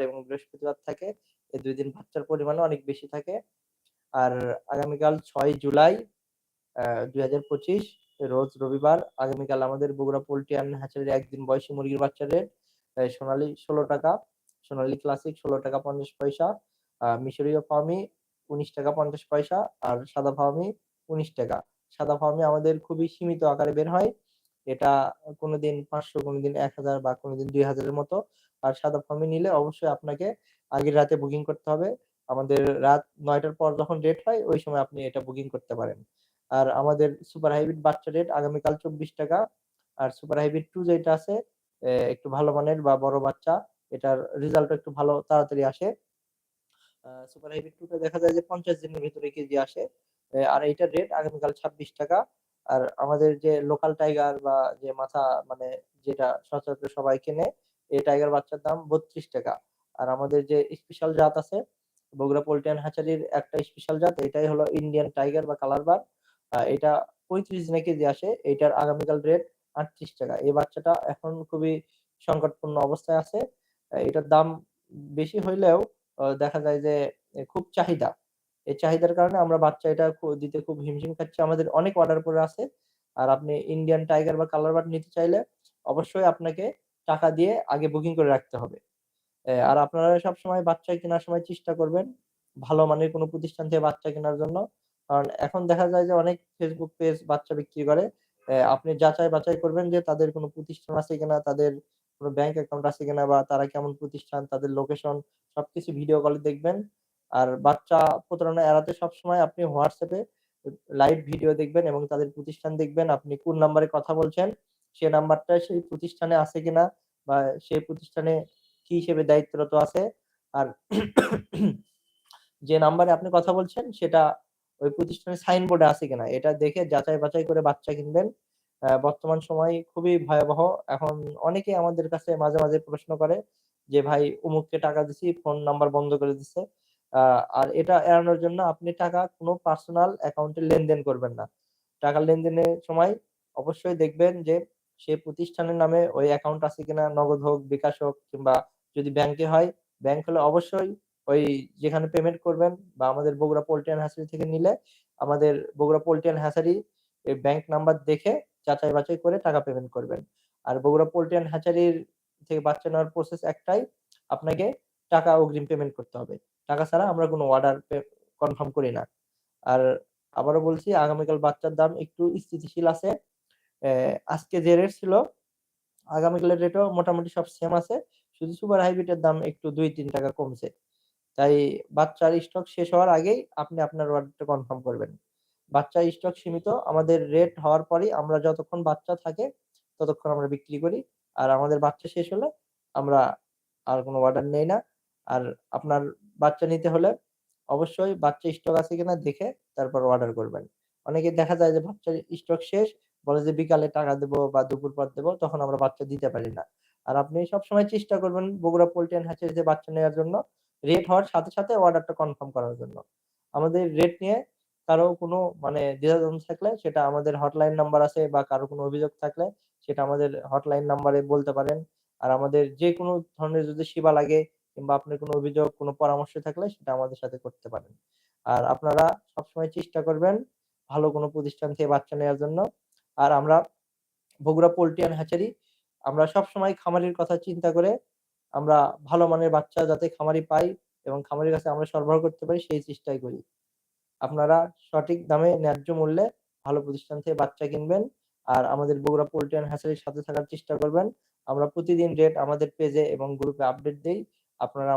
এবং বৃহস্পতিবার থাকে। এই ২ দিন বাচ্চার পরিমাণও অনেক বেশি থাকে। আর আগামীকাল ছয় জুলাই আ ২০২৫ রোজ রবিবার। আগামীকাল আমাদের বগুড়া পোল্ট্রি অ্যান্ড হ্যাচারির একদিন বয়সী মুরগির বাচ্চার রেট সোনালী ৳১৬, সোনালী ক্লাসিক ৳১৬.৫০, আ মিশরীয় ফার্মি ৳১৯.৫০ আর সাদা ফার্মি ৳১৯ সাদা ফার্মি আমাদের খুবই সীমিত আকারে বের হয়। এটা কোনোদিন পাঁচশো, কোনোদিন এক হাজার বা কোনদিন ২০০০ এর মতো। আর সাদা ফার্মি নিলে অবশ্যই আপনাকে আগের রাতে বুকিং করতে হবে। আমাদের রাত নয়টার পর যখন রেট হয়, ওই সময় আপনি এটা বুকিং করতে পারেন। আর আমাদের সুপার হাইব্রিড বাচ্চার রেট আগামীকাল ৳২৪ আর সুপার হাইব্রিড 2 যেটা আছে একটু ভালো মানের বা বড় বাচ্চা, এটার রেজাল্ট একটু ভালো, তাড়াতাড়ি আসে। সুপার হাইব্রিড 2 টা দেখা যায় যে ৫০ দিনের ভিতরে কেজি আসে। আর এইটার রেট আগামীকাল ৳২৬ আর আমাদের যে লোকাল টাইগার বা যে মাথা মানে যেটা সচরাচর সবাই কেনে, এই টাইগার বাচ্চার দাম ৳৩২ আর আমাদের যে স্পেশাল জাত আছে, বগুড়া পোল্ট্রি অ্যান্ড হ্যাচারির একটা স্পেশাল জাত এটাই হলো ইন্ডিয়ান টাইগার বা কালার বার এটা ৩৫ দিনে কেজি আসে। এটার আগামীকাল রেট ৳৩৮ এই বাচ্চাটা এখন খুবই সংকটপূর্ণ অবস্থায় আছে। এটার দাম বেশি হইলেও দেখা যায় যে খুব চাহিদা। এই চাহিদার কারণে আমরা বাচ্চা এটা দিতে খুব হিমশিম খাচ্ছি। আমাদের অনেক অর্ডার পড়ে আছে। আর আপনি ইন্ডিয়ান টাইগার বা কালার বার্ড নিতে চাইলে অবশ্যই আপনাকে টাকা দিয়ে আগে বুকিং করে রাখতে হবে। আর আপনারা সবসময় বাচ্চা কেনার সময় চেষ্টা করবেন ভালো মানের কোনো প্রতিষ্ঠান থেকে বাচ্চা কেনার জন্য। কারণ এখন দেখা যায় যে অনেক ফেসবুক পেজ বাচ্চা বিক্রি করে। আপনি যাচাই বাছাই করবেন যে তাদের কোনো প্রতিষ্ঠান আছে কিনা, তাদের কোনো ব্যাংক অ্যাকাউন্ট আছে কিনা বা তারা কেমন প্রতিষ্ঠান, তাদের লোকেশন সবকিছু ভিডিও কলে দেখবেন। আর বাচ্চা প্রতারণা এড়াতে সবসময় আপনি এ লাইভ ভিডিও দেখবেন এবং তাদের প্রতিষ্ঠান দেখবেন। আপনি কোন নাম্বারে কথা বলছেন, সে নাম্বারটা সেই প্রতিষ্ঠানে আছে কিনা বা সেই প্রতিষ্ঠানে কি হিসেবে দায়িত্বরত আছে। আর যে নাম্বারে আপনি কথা বলছেন সেটা ওই প্রতিষ্ঠানের সাইনবোর্ডে আছে কিনা এটা দেখে যাচাই বাছাই করে বাচ্চা কিনবেন। বর্তমান সময় খুবই ভয়াবহ। এখন অনেকেই আমাদের কাছে মাঝে, মাঝে প্রশ্ন করে যে, "ভাই অমুককে টাকা দিছি, ফোন নাম্বার বন্ধ করে দিছে।" আর এটা এড়ানোর জন্য আপনি টাকা কোনো পার্সোনাল অ্যাকাউন্টে লেনদেন করবেন না। টাকা লেনদেনের সময় অবশ্যই দেখবেন যে সে প্রতিষ্ঠানের নামে ওই অ্যাকাউন্ট আছে কিনা, নগদ হোক, বিকাশ হোক কিংবা যদি ব্যাংকে হয়, ব্যাংক হলে অবশ্যই ওই যেখানে পেমেন্ট করবেন বা আমাদের বগুড়া পোল্ট্রি অ্যান্ড হ্যাচারি থেকে নিলে আমাদের বগুড়া পোল্ট্রি অ্যান্ড হ্যাচারি এ ব্যাংক নাম্বার দেখে যাচাই বাছাই করে টাকা পেমেন্ট করবেন। আর বগুড়া পোল্ট্রি অ্যান্ড হ্যাচারির থেকে বাচ্চা নেওয়ার প্রসেস একটাই, আপনাকে টাকা অগ্রিম পেমেন্ট করতে হবে। টাকা ছাড়া আমরা কোনো অর্ডার কনফার্ম করি না। আর আবারও বলছি আগামীকাল বাচ্চার দাম একটু স্থিতিশীল আছে। আজকে যে রেট ছিল, আগামীকালের রেটও মোটামুটি সব সেম আছে। শুধু সুপার হাইব্রিডের দাম একটু ৳২-৩ কমছে। তাই বাচ্চার স্টক শেষ হওয়ার আগেই আপনি আপনার অর্ডারটা কনফার্ম করবেন। বাচ্চার স্টক সীমিত। আমাদের রেট হওয়ার পরেই আমরা যতক্ষণ বাচ্চা থাকে ততক্ষণ আমরা বিক্রি করি। আর আমাদের বাচ্চা শেষ হলে আমরা আর কোনো অর্ডার নেই না। আর আপনার বাচ্চা নিতে হলে অবশ্যই বাচ্চা স্টক আছে কিনা দেখে তারপর অর্ডার করবেন। অনেকে দেখা যায় যে বাচ্চার স্টক শেষ, বলে যে বিকালে টাকা দেবো বা দুপুর পর দেবো, তখন আমরা বাচ্চা দিতে পারি না। আর আপনি সবসময় চেষ্টা করবেন বগুড়া পোল্ট্রি অ্যান্ড হ্যাচারিতে বাচ্চা নেওয়ার জন্য রেট হওয়ার সাথে, সাথে অর্ডারটা কনফার্ম করার জন্য। আমাদের রেট নিয়ে কারও কোনো মানে দ্বিধাদ্বন্দ্ব থাকলে সেটা আমাদের হটলাইন নাম্বার আছে বা কারও কোনো অভিযোগ থাকলে সেটা আমাদের হটলাইন নাম্বারে বলতে পারেন। আর আমাদের যেকোনো ধরনের যদি সেবা লাগে কিংবা আপনার কোনো অভিযোগ, কোনো পরামর্শ থাকলে সেটা আমাদের সাথে করতে পারেন। আর আপনারা সবসময় চেষ্টা করবেন ভালো কোনো প্রতিষ্ঠান থেকে বাচ্চা নেওয়ার জন্য। আর আমরা বগুড়া পোল্ট্রি অ্যান্ড হ্যাচারি আমরা সবসময় খামারির কথা চিন্তা করে আমরা ভালো মানের বাচ্চা যাতে খামারি পাই এবং খামারির কাছে আমরা সরবরাহ করতে পারি সেই চেষ্টাই করি। আপনারা সঠিক দামে ন্যায্য মূল্যে ভালো প্রতিষ্ঠান থেকে বাচ্চা কিনবেন। আর আমাদের বগুড়া পোল্ট্রি অ্যান্ড হ্যাচারির সাথে থাকার চেষ্টা করবেন। আমরা প্রতিদিন রেট আমাদের পেজে এবং গ্রুপে আপডেট দেই। আপনারা